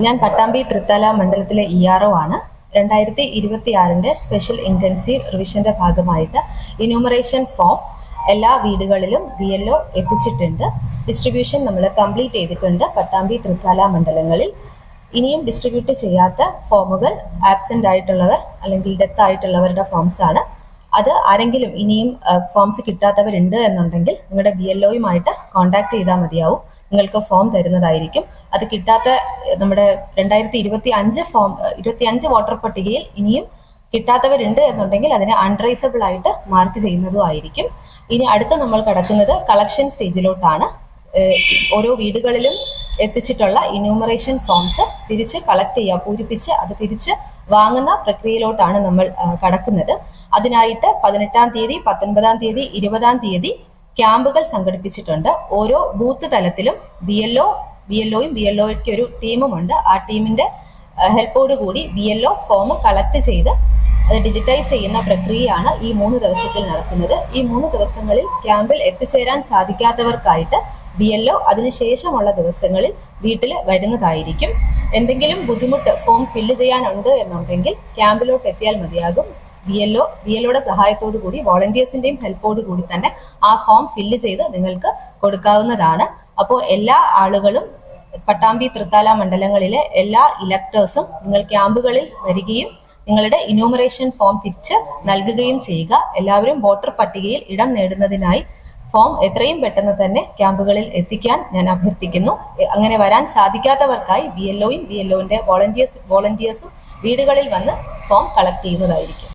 ഞാൻ പട്ടാമ്പി തൃത്തല മണ്ഡലത്തിലെ E R O ആണ്. രണ്ടായിരത്തി ഇരുപത്തിയാറിന്റെ സ്പെഷ്യൽ ഇന്റൻസീവ് റിവിഷന്റെ ഭാഗമായിട്ട് ഇനൂമറേഷൻ ഫോം എല്ലാ വീടുകളിലും വി എൽ ഒ എത്തിച്ചിട്ടുണ്ട്. ഡിസ്ട്രിബ്യൂഷൻ നമ്മൾ കംപ്ലീറ്റ് ചെയ്തിട്ടുണ്ട് പട്ടാമ്പി തൃത്താല മണ്ഡലങ്ങളിൽ. ഇനിയും ഡിസ്ട്രിബ്യൂട്ട് ചെയ്യാത്ത ഫോമുകൾ ആബ്സെന്റ് ആയിട്ടുള്ളവർ അല്ലെങ്കിൽ ഡെത്ത് ആയിട്ടുള്ളവരുടെ ഫോംസ് ആണ്. അത് ആരെങ്കിലും ഇനിയും ഫോംസ് കിട്ടാത്തവരുണ്ട് എന്നുണ്ടെങ്കിൽ നിങ്ങളുടെ ബി എൽ ഒയുമായിട്ട് കോൺടാക്ട് ചെയ്താൽ മതിയാവും. നിങ്ങൾക്ക് ഫോം തരുന്നതായിരിക്കും. അത് കിട്ടാത്ത നമ്മുടെ രണ്ടായിരത്തി ഇരുപത്തി അഞ്ച് ഫോം ഇരുപത്തി അഞ്ച് വോട്ടർ പട്ടികയിൽ ഇനിയും കിട്ടാത്തവരുണ്ട് എന്നുണ്ടെങ്കിൽ അതിനെ അൺറൈസബിൾ ആയിട്ട് മാർക്ക് ചെയ്യുന്നതും ആയിരിക്കും. ഇനി അടുത്ത് നമ്മൾ കടക്കുന്നത് കളക്ഷൻ സ്റ്റേജിലോട്ടാണ് ഓരോ വീടുകളിലും എത്തിച്ചിട്ടുള്ള ഇന്യൂമറേഷൻ ഫോംസ് തിരിച്ച് കളക്ട് ചെയ്യുക പൂരിപ്പിച്ച് അത് തിരിച്ച് വാങ്ങുന്ന പ്രക്രിയയിലോട്ടാണ് നമ്മൾ കടക്കുന്നത്. അതിനായിട്ട് പതിനെട്ടാം തീയതി പത്തൊൻപതാം തീയതി ഇരുപതാം തീയതി ക്യാമ്പുകൾ സംഘടിപ്പിച്ചിട്ടുണ്ട്. ഓരോ ബൂത്ത് തലത്തിലും B L O B L ഒയും B L ഒയ്ക്ക് ഒരു ടീമുമുണ്ട് ആ ടീമിന്റെ ഹെൽപ്പോട് കൂടി B L O form collect ചെയ്ത് അത് ഡിജിറ്റൈസ് ചെയ്യുന്ന പ്രക്രിയയാണ് ഈ മൂന്ന് ദിവസത്തിൽ നടക്കുന്നത്. ഈ മൂന്ന് ദിവസങ്ങളിൽ ക്യാമ്പിൽ എത്തിച്ചേരാൻ സാധിക്കാത്തവർക്കായിട്ട് ബി എൽ ഒ അതിനുശേഷമുള്ള ദിവസങ്ങളിൽ വീട്ടിൽ വരുന്നതായിരിക്കും. എന്തെങ്കിലും ബുദ്ധിമുട്ട് ഫോം ഫില്ല് ചെയ്യാനുണ്ട് എന്നുണ്ടെങ്കിൽ ക്യാമ്പിലോട്ട് എത്തിയാൽ മതിയാകും. B L O B L ഒയുടെ സഹായത്തോടു കൂടി വോളണ്ടിയേഴ്സിന്റെയും ഹെൽപ്പോടു കൂടി തന്നെ ആ ഫോം ഫില്ല് ചെയ്ത് നിങ്ങൾക്ക് കൊടുക്കാവുന്നതാണ്. അപ്പോൾ എല്ലാ ആളുകളും പട്ടാമ്പി തൃത്താല മണ്ഡലങ്ങളിലെ എല്ലാ ഇലക്ടേഴ്സും നിങ്ങൾ ക്യാമ്പുകളിൽ വരികയും നിങ്ങളുടെ ഇനോമറേഷൻ ഫോം തിരിച്ച് നൽകുകയും ചെയ്യുക. എല്ലാവരും വോട്ടർ പട്ടികയിൽ ഇടം നേടുന്നതിനായി ഫോം എത്രയും പെട്ടെന്ന് തന്നെ ക്യാമ്പുകളിൽ എത്തിക്കാൻ ഞാൻ അഭ്യർത്ഥിക്കുന്നു. അങ്ങനെ വരാൻ സാധിക്കാത്തവർക്കായി ബി എൽ ഒയും ബി എൽ ഒന്റെ വോളണ്ടിയേഴ്സ് വോളണ്ടിയേഴ്സും വീടുകളിൽ വന്ന് ഫോം കളക്ട് ചെയ്യുന്നതായിരിക്കും.